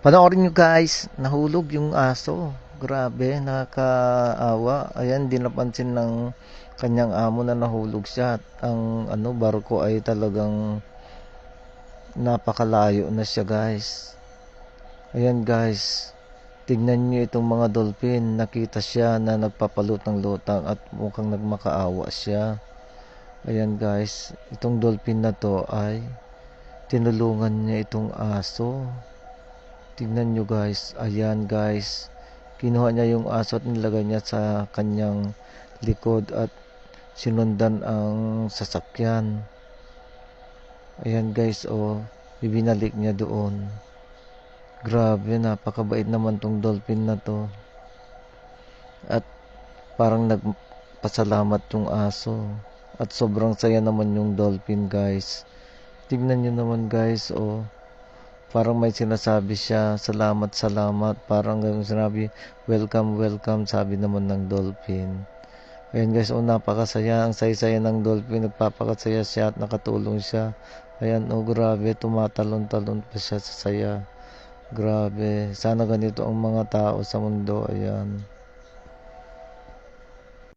Panoorin nyo guys, nahulog yung aso. Grabe, nakakaawa. Ayan, di napansin ng kanyang amo na nahulog siya. At ang ano, barko ay talagang napakalayo na siya guys. Ayan guys, tignan nyo itong mga dolphin. Nakita siya na nagpapalutang-lutang at mukhang nagmakaawa siya. Ayan guys, itong dolphin na to ay tinulungan niya itong aso. Tingnan nyo guys. Ayan guys. Kinuha niya yung aso at nilagay niya sa kanyang likod at sinundan ang sasakyan. Ayan guys oh. Bibinalik niya doon. Grabe, napakabait naman tong dolphin na to. At parang nagpasalamat yung aso. At sobrang saya naman yung dolphin guys. Tingnan nyo naman guys oh parang may sinasabi siya, salamat, salamat. Parang gano'n sinabi, welcome, welcome, sabi naman ng dolphin. Ayan guys, oh napakasaya, ang saya-saya ng dolphin, nagpapakasaya siya at nakatulong siya. Ayan, oh grabe, tumatalon-talon pa siya sa saya. Grabe, sana ganito ang mga tao sa mundo, ayan.